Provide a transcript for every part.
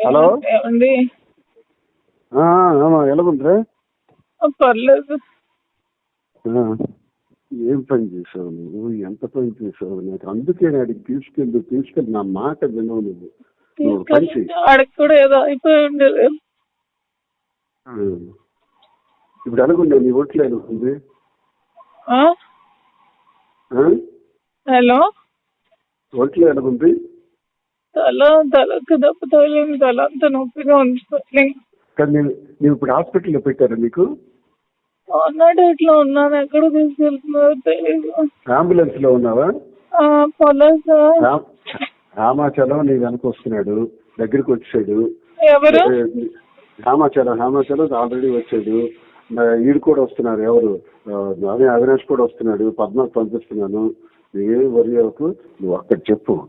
Hello? ఏమండి? పర్లేదు. ఏం పని చేసావు నువ్వు? ఎంత పని చేసావు? నాకు అందుకే అడిగి తీసుకెళ్ళి తీసుకెళ్ళి. నా మాట వినవు నువ్వు. ఆడికి కూడా ఏదో అయిపోయి ఉండేది ఆ. ఇప్పుడు ఎలాగుండే నీ ఒంట్లో? ఆ? హలో? ఒంట్లో ఎలాగుంది? తల తలకు దెబ్బ తగిలింది తల అంత నొప్పిగా ఉంది. కానీ నేను నువ్వు ఇప్పుడు హాస్పిటల్లో పెట్టారా నీకు అన్నాడు ఇట్లా ఉన్నాను. ఎక్కడ తీసుకెళ్తున్నారో తెలియదు అంబులెన్స్లో ఉన్నావా పర్లేదు సార్. రామ్- రామాచలం నీ వెనక వస్తున్నాడు. దగ్గరికి వచ్చాడు. ఎవరు? రామాచలం రామాచలం ఆల్రెడీ వచ్చాడు. ఈడు కూడా వస్తున్నారు. ఎవరు? అవినాష్ కూడా వస్తున్నాడు. పద్మాకు పంపిస్తున్నాను. నువ్వేం వరి అవ్వకు నువ్వు అక్కడ చెప్పు.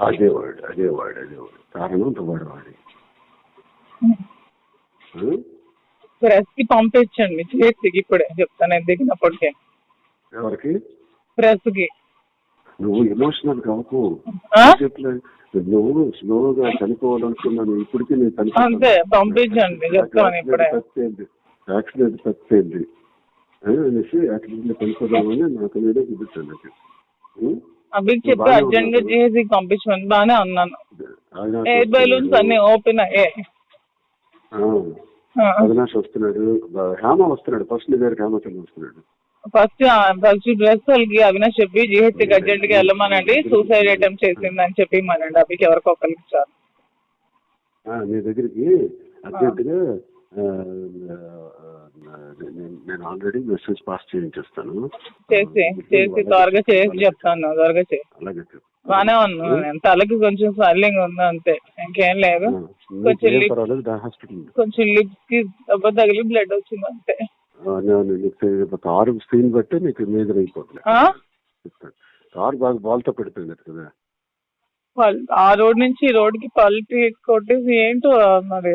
అదే వాడు అదే వాడు అదే వాడు. కారణం దువాడు వాడి ఆ? ప్రెస్కి పంపించండి. చేతికి ఇప్పుడే చెప్తాను నేను దిగినప్పటికే. ఎవరికి? ప్రెస్కి నువ్వు ఎమోషనల్ కావకు నువ్వు స్లోగా చనిపోవాలనుకున్నాను ఇప్పటికీ నేను అంతే, పంపించండి, చెప్తాను ఇప్పుడే. యాక్సిడెంట్ తప్పింది. అనేసి యాక్సిడెంట్ చనిపోదామని నాకు నేనే చూపించాను నాకు? అభికి చెప్పి అర్జెంట్గా. చేసి పంపించమని బాగానే అన్నాను. ఎయిర్ బెలూన్స్ అన్ని ఓపెన్ అయ్యాయి. అవినాష్ వస్తున్నాడు. హేమ వస్తున్నాడు. ఫస్ట్ దగ్గర హేమచంద్ర వస్తున్నాడు. ఫస్ట్ ఫస్ట్ డ్రెస్ వాళ్ళకి అవినాష్ చెప్పి జిహెచ్కి అర్జెంట్గా వెళ్ళమనండి. సూసైడ్ అటెంప్ట్ చేసిందని చెప్పి మనండి అభికి. ఎవరికి ఒకరికి నీ దగ్గరికి అర్జెంటుగా ఆ, ఆ, నేను- ఆల్రెడీ మెసేజ్ పాస్ చేయించేస్తాను. చేసి చేసి త్వరగా చేసి చెప్తాను త్వరగా చేసి అలాగే చెప్పు. బాగానే ఉన్నాను నేను తలకి కొంచెం స్వెల్లింగ్ ఉంది అంతే ఇంకేం లేదు. కొంచెం లిప్ కొంచెం లిప్స్కి దెబ్బ తగిలి బ్లడ్ వచ్చింది అంతే. కారు స్క్రీన్ బట్టి నీకు మేజర్ అయిపోతుంది. కారు బాగా బాల్తో పెడుతుంది కదా. ఆ రోడ్ నుంచి ఈ రోడ్కి పల్టీ కొట్టేసి ఏంటో మరి?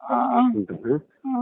ఆ, ఉంటాను ఆ.